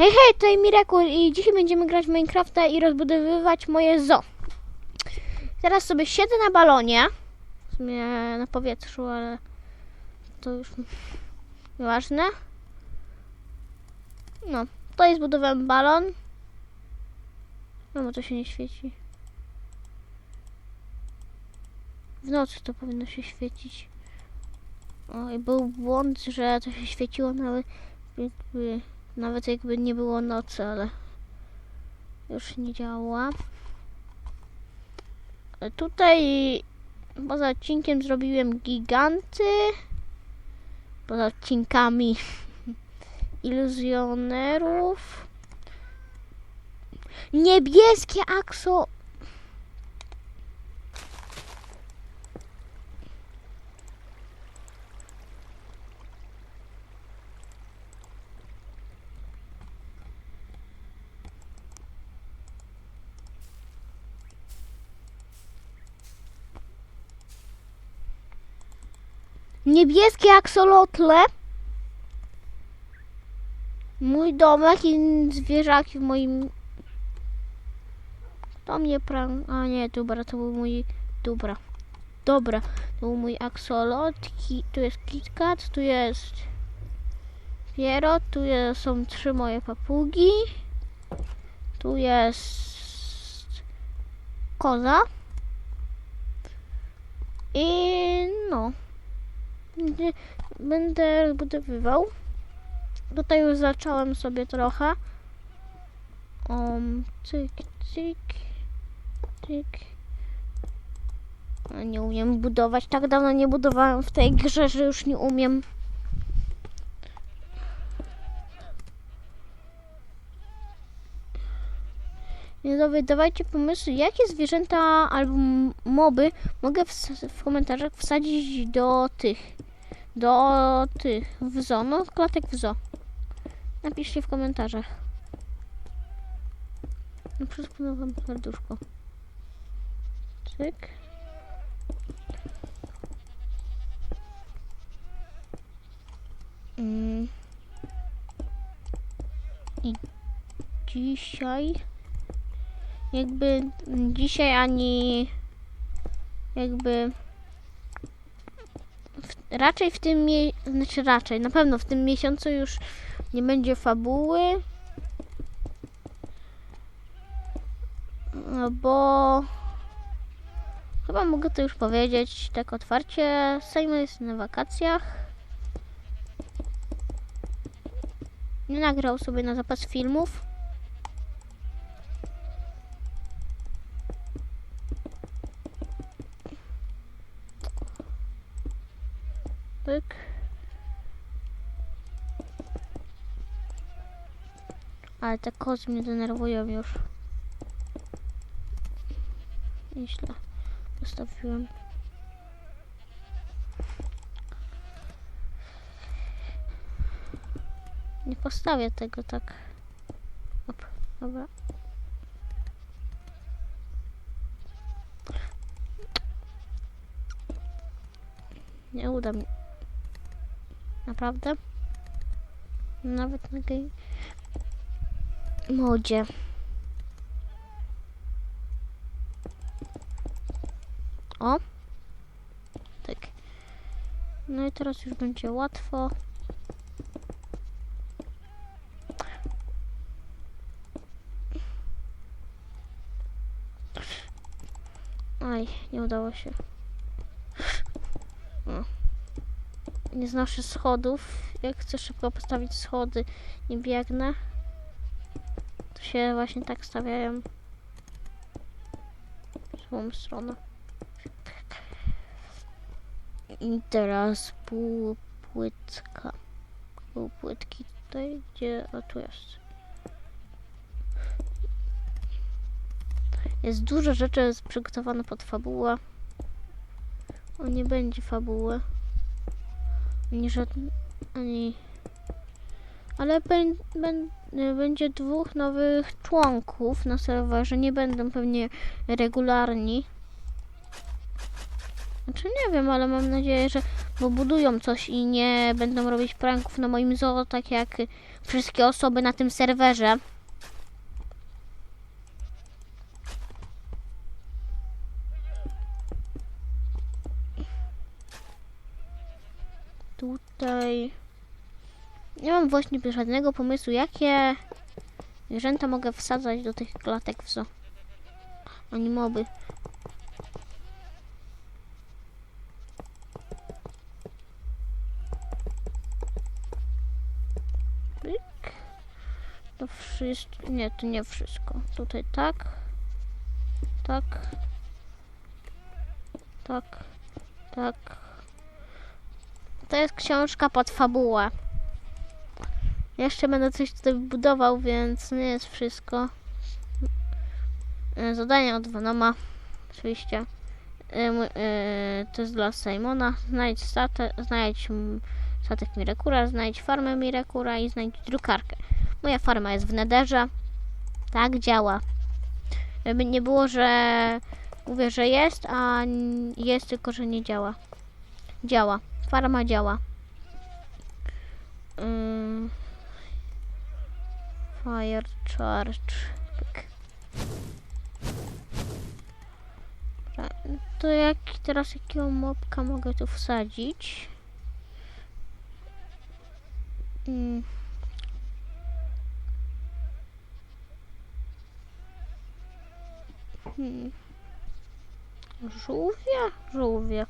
Hej, hej, tutaj Miracle i dzisiaj będziemy grać w Minecrafta i rozbudowywać moje zoo. Teraz sobie siedzę na balonie, w sumie na powietrzu, ale to już nieważne. No, tutaj zbudowałem balon. No, bo to się nie świeci. W nocy to powinno się świecić. O, i był błąd, że to się świeciło nawet jakby, nawet jakby nie było nocy, ale już nie działa. Tutaj poza odcinkiem zrobiłem giganty. Poza odcinkami iluzjonerów. Niebieskie akso. Niebieskie aksolotle. Mój domek i zwierzaki w moim... To mnie pran... A nie, dobra, to był mój... Dobra. Dobra, to był mój aksolot. Ki... Tu jest KitKat, tu jest... Piero, tu jest, są trzy moje papugi. Tu jest... Koza. I no. Będę- rozbudowywał. Tutaj już zacząłem sobie trochę. Um, cyk, cyk, cyk. Nie umiem budować. Tak dawno nie budowałem w tej grze, że już nie umiem. Widzowie, dawajcie pomysły, jakie zwierzęta albo moby mogę w, w komentarzach wsadzić do tych, do tych, w no klatek w. Napiszcie w komentarzach. No przespłynąłem serduszko. Cyk. Mm. I dzisiaj jakby dzisiaj ani jakby raczej w tym mie- znaczy raczej, na pewno w tym miesiącu już nie będzie fabuły. No bo chyba mogę to już powiedzieć tak otwarcie. Simon jest na wakacjach. Nie nagrał sobie na zapas filmów. Pyk. Ale te kozy mnie denerwują już. Nieźle ustawiłem. Nie postawię tego tak. Op, dobra. Nie uda mi. Naprawdę? Nawet na gej modzie. O. Tak. No i teraz już będzie łatwo. Aj, nie udało się. O. Nie znoszę schodów. Jak chcę szybko postawić schody i biegnę, się właśnie tak stawiają w złą stronę. I teraz pół płytka. Pół płytki tutaj, gdzie... O, tu jest. Jest dużo rzeczy przygotowane pod fabułę. O, nie będzie fabuły. Ani żadnej... Ani... Ale bę- bę- będzie dwóch nowych członków na serwerze. Nie będą pewnie regularni. Znaczy nie wiem, ale mam nadzieję, że bo budują coś i nie będą robić pranków na moim zoo, tak jak wszystkie osoby na tym serwerze. Tutaj nie mam właśnie żadnego pomysłu, jakie zwierzęta mogę wsadzać do tych klatek w zoo. Ani moby. To wszystko. Nie, to nie wszystko. Tutaj tak. Tak. Tak. Tak. To jest książka pod fabułę. Jeszcze będę coś tutaj budował, więc nie jest wszystko. E, Zadanie od Venoma. Oczywiście. E, e, To jest dla Simona. Znajdź statek, znajdź statek Mirekura, znajdź farmę Mirekura i znajdź drukarkę. Moja farma jest w Nederze. Tak działa. Żeby nie było, że mówię, że jest, a jest tylko, że nie działa. Działa. Farma działa. Ym. Fire charge. Pyk. Dobra, To jak teraz jakiego mopka mogę tu wsadzić? Mm. Hmm. Żółwie? Żółwie.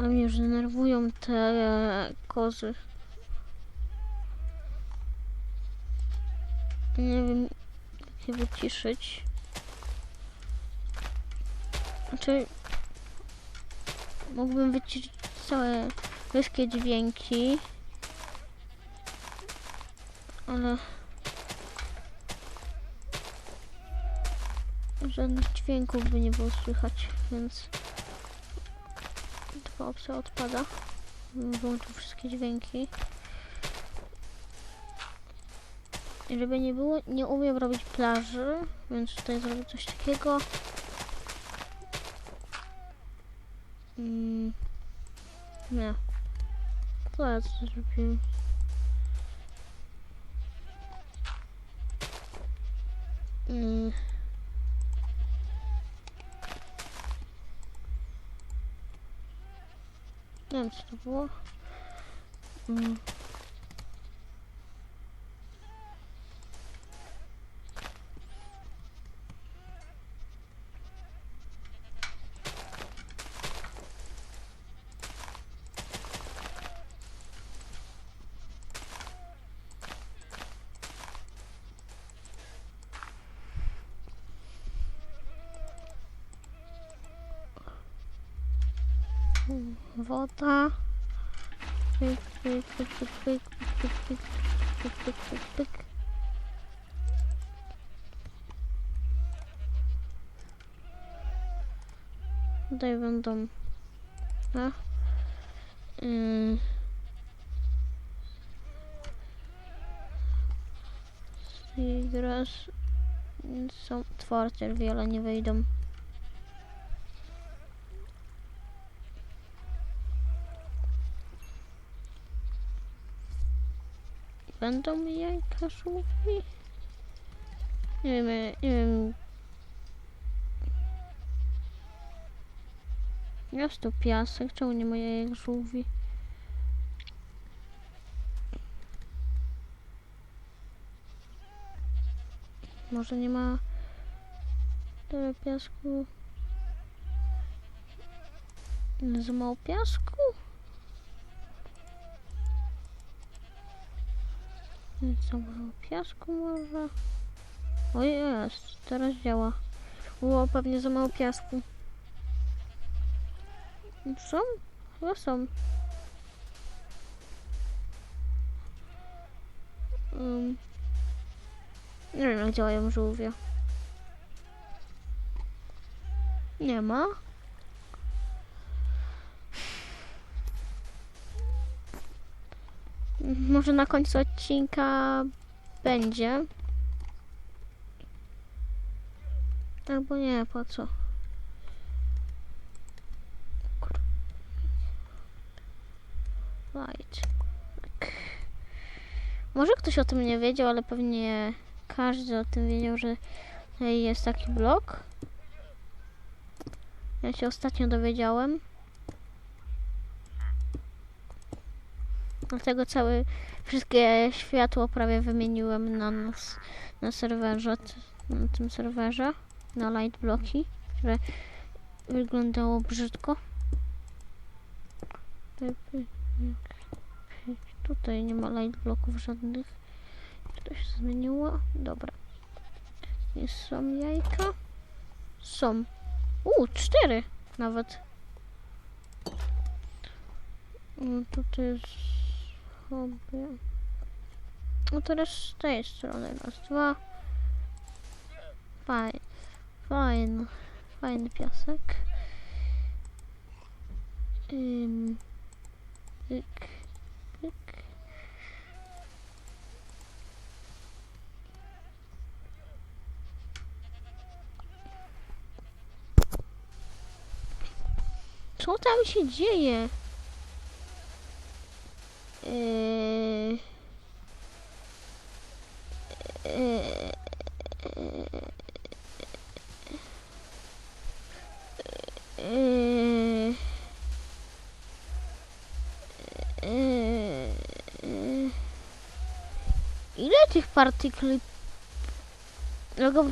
Ale mnie już denerwują te kozy. Nie wiem, jak je wyciszyć. Znaczy, mógłbym wyciszyć całe wszystkie dźwięki. Ale... Żadnych dźwięków by nie było słychać, więc... Taka opcja odpada. Włączę wszystkie dźwięki. I żeby nie było, nie umiem robić plaży, więc tutaj zrobię coś takiego. Mm. Nie. To ja co zrobiłem. Mm. Nie wiem co to było. Mm. Tutaj będą. A? Yy. Seagrass. Są otwarte, wiele nie wejdą. Będą jajka żółwi? Nie wiem, nie wiem. Jest to piasek, czemu nie ma jajek żółwi? Może nie ma tyle piasku? Za mało piasku? Za mało piasku może? O jest, teraz działa. Było pewnie za mało piasku. Są? Chyba są. Um, nie wiem jak działają żółwie. Nie ma. Może na końcu odcinka będzie. Albo nie, po co? Light. Tak. Może ktoś o tym nie wiedział, ale pewnie każdy o tym wiedział, że jest taki blok. Ja się ostatnio dowiedziałem. Dlatego całe, wszystkie światło prawie wymieniłem na, nas, na serwerze, na tym serwerze, na light bloki, które wyglądało brzydko. Tutaj nie ma light bloków żadnych. To się zmieniło? Dobra. Nie są jajka? Są. U, cztery nawet. No tutaj jest sobie. No teraz z tej strony raz, dwa. Fajny. Fajny. Fajny piasek. Ym. Co tam się dzieje? Eee... Eee... Eee... Eee... Ile tych partykli? Logo...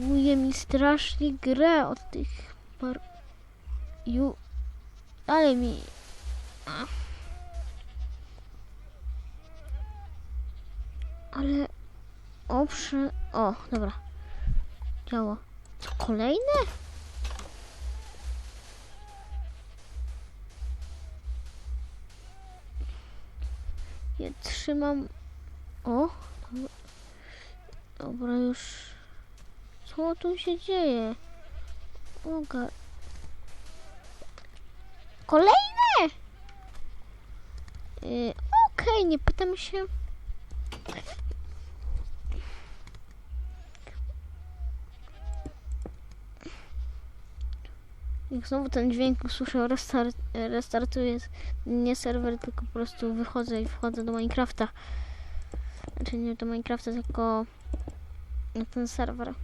laguje mi strasznie grę od tych par... Ju... Ale mi... Ale... Oprze... O, dobra. Działa. Kolejne? Ja trzymam... O! Dobra już... Co tu się dzieje? Oga... Kolejne! Yy, Okej, nie pytam się... Jak znowu ten dźwięk usłyszę, restart, restartuję nie serwer, tylko po prostu wychodzę i wchodzę do Minecrafta. Znaczy nie do Minecrafta, tylko na ten serwer.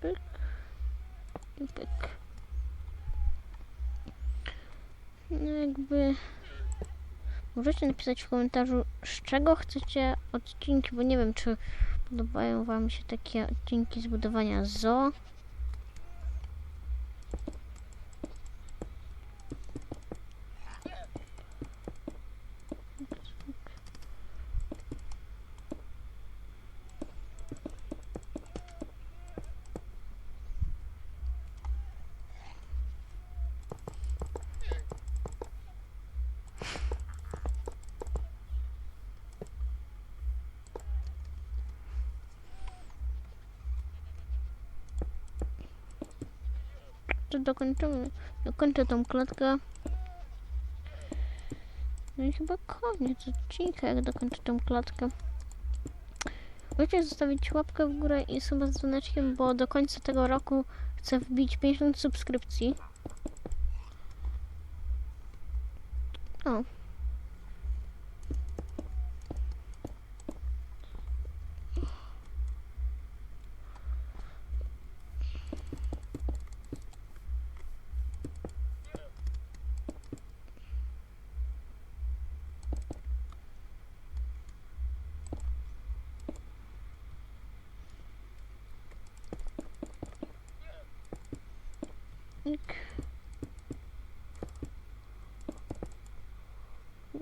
Pyk. I pyk. No Możecie napisać w komentarzu, z czego chcecie odcinki, bo nie wiem, czy podobają wam się takie odcinki z budowania zoo. To dokończymy, dokończę tą klatkę. No i chyba koniec odcinka, jak dokończę tą klatkę. Możecie zostawić łapkę w górę i suba z dzwoneczkiem, bo do końca tego roku chcę wbić 50 subskrypcji. O.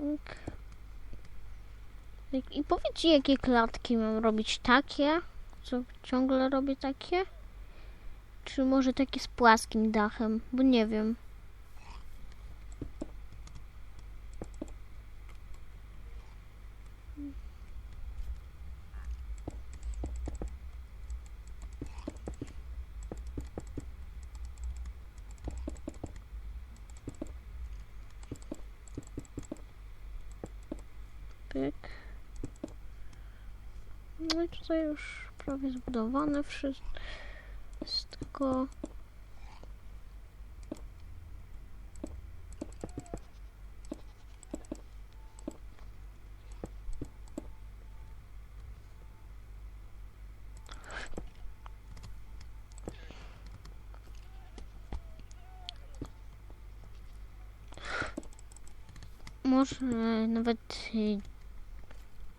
Ik. Ik. I powiedzcie, jakie klatki mam robić? Takie? Co ciągle robię takie? Czy może takie z płaskim dachem? Bo nie wiem. Pyk. No i tutaj już prawie zbudowane wszystko. Może nawet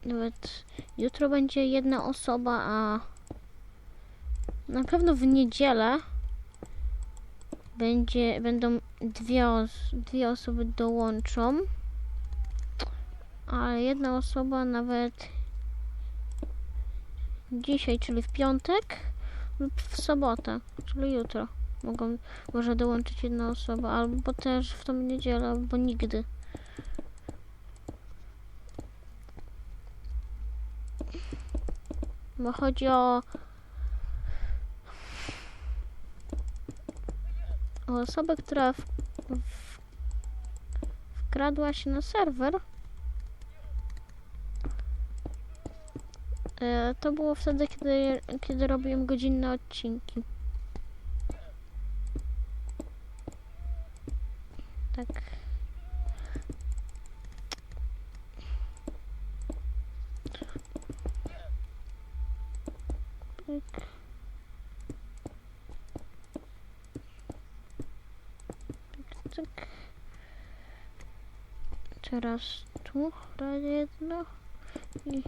nawet jutro będzie jedna osoba, a na pewno w niedzielę będzie, będą dwie, os- dwie osoby dołączą, a jedna osoba nawet dzisiaj, czyli w piątek lub w sobotę, czyli jutro mogą, może dołączyć jedna osoba, albo też w tą niedzielę, albo nigdy. Bo chodzi o o osobę, która w, w, wkradła się na serwer. E, to było wtedy, kiedy, kiedy robiłem godzinne odcinki. Cyk. Teraz tu razie jedno i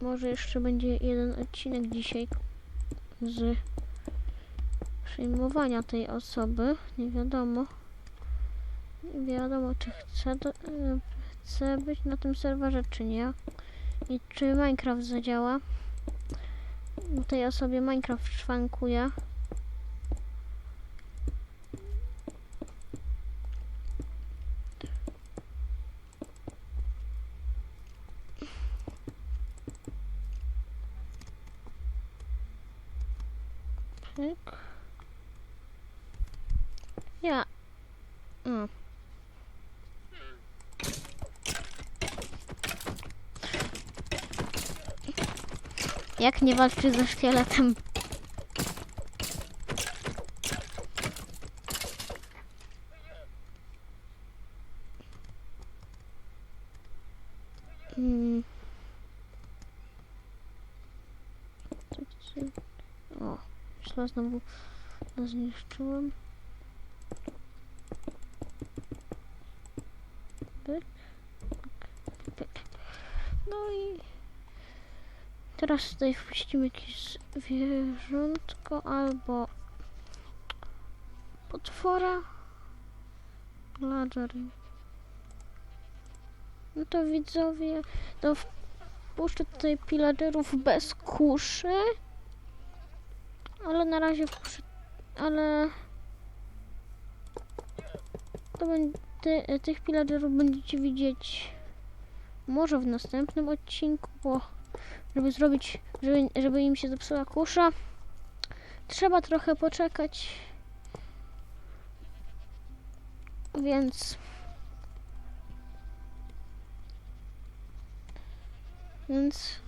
może jeszcze będzie jeden odcinek dzisiaj z przyjmowania tej osoby. Nie wiadomo. Nie wiadomo, czy chce, do, chce być na tym serwerze, czy nie. I czy Minecraft zadziała. Tej osobie Minecraft szwankuje. Pyk. Ja. O. Jak nie walczy ze szkieletem? Mm. Tak, czy- O, źle znowu zniszczyłem. Pyk, pyk, pyk. No i teraz tutaj wpuścimy jakieś zwierzątko albo potwora. Ladżer. No to widzowie, to wpuszczę tutaj pillagerów bez kuszy. Ale na razie wpuszczę, ale to ty, tych pillagerów będziecie widzieć może w następnym odcinku, bo żeby zrobić, żeby, żeby im się zepsuła kusza, trzeba trochę poczekać. Więc więc